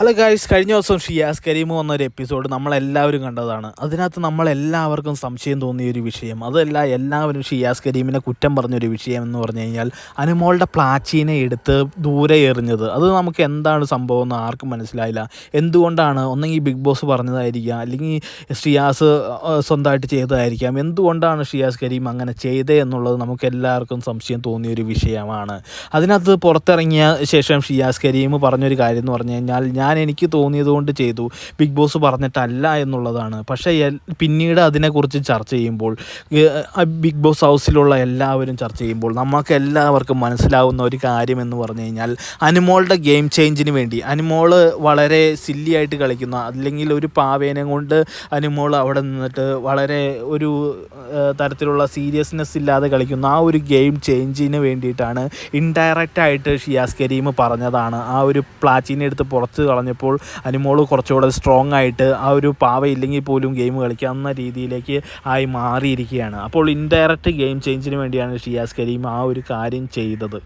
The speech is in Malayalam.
അല്ല ഗായ്സ് കഴിഞ്ഞ ദിവസം ഷിയാസ് കരീം വന്നൊരു എപ്പിസോഡ് നമ്മളെല്ലാവരും കണ്ടതാണ്. അതിനകത്ത് നമ്മളെല്ലാവർക്കും സംശയം തോന്നിയ ഒരു വിഷയം. അതല്ല എല്ലാവരും ഷിയാസ് കരീമിനെ കുറ്റം പറഞ്ഞൊരു വിഷയം എന്ന് പറഞ്ഞു കഴിഞ്ഞാൽ അനുമോളുടെ പ്ലാച്ചീനെ എടുത്ത് ദൂരെ എറിഞ്ഞത്. അത് നമുക്ക് എന്താണ് സംഭവം എന്ന് ആർക്കും മനസ്സിലായില്ല. എന്തുകൊണ്ടാണ്? ഒന്നെങ്കിൽ ബിഗ് ബോസ് പറഞ്ഞതായിരിക്കാം. അല്ലെങ്കിൽ ഷിയാസ് സ്വന്തമായിട്ട് ചെയ്തതായിരിക്കാം. എന്തുകൊണ്ടാണ് ഷിയാസ് കരീം അങ്ങനെ ചെയ്തത് എന്നുള്ളത് നമുക്ക് എല്ലാവർക്കും സംശയം തോന്നിയ ഒരു വിഷയമാണ്. അതിനകത്ത് പുറത്തിറങ്ങിയ ശേഷം ഷിയാസ് കരീം പറഞ്ഞൊരു കാര്യം എന്ന് പറഞ്ഞു കഴിഞ്ഞാൽ ഞാൻ എനിക്ക് തോന്നിയത് കൊണ്ട് ചെയ്തു. ബിഗ് ബോസ് പറഞ്ഞിട്ടല്ല എന്നുള്ളതാണ്. പക്ഷേ പിന്നീട് അതിനെക്കുറിച്ച് ചർച്ച ചെയ്യുമ്പോൾ ബിഗ് ബോസ് ഹൗസിലുള്ള എല്ലാവരും ചർച്ച ചെയ്യുമ്പോൾ നമുക്ക് എല്ലാവർക്കും മനസ്സിലാവുന്ന ഒരു കാര്യം എന്ന് പറഞ്ഞു കഴിഞ്ഞാൽ അനുമോളുടെ ഗെയിം ചേഞ്ചിന് വേണ്ടി അനുമോൾ വളരെ സില്ലിയായിട്ട് കളിക്കുന്ന. അല്ലെങ്കിൽ ഒരു പാവേനെ കൊണ്ട് അനുമോൾ അവിടെ നിന്നിട്ട് വളരെ ഒരു തരത്തിലുള്ള സീരിയസ്നെസ് ഇല്ലാതെ കളിക്കുന്ന. ആ ഒരു ഗെയിം ചേഞ്ചിന് വേണ്ടിയിട്ടാണ് ഇൻഡയറക്റ്റായിട്ട് ഷിയാസ് കരീം പറഞ്ഞതാണ്. ആ ഒരു പ്ലാറ്റിനെ എടുത്ത് പുറത്ത് കളഞ്ഞപ്പോൾ അനുമോൾ കുറച്ചുകൂടെ സ്ട്രോങ് ആയിട്ട് ആ ഒരു പാവ ഇല്ലെങ്കിൽ പോലും ഗെയിം കളിക്കാവുന്ന രീതിയിലേക്ക് ആയി മാറിയിരിക്കുകയാണ്. അപ്പോൾ ഇൻഡയറക്റ്റ് ഗെയിം ചേഞ്ചിന് വേണ്ടിയാണ് ഷിയാസ് കരീം ആ ഒരു കാര്യം ചെയ്തത്.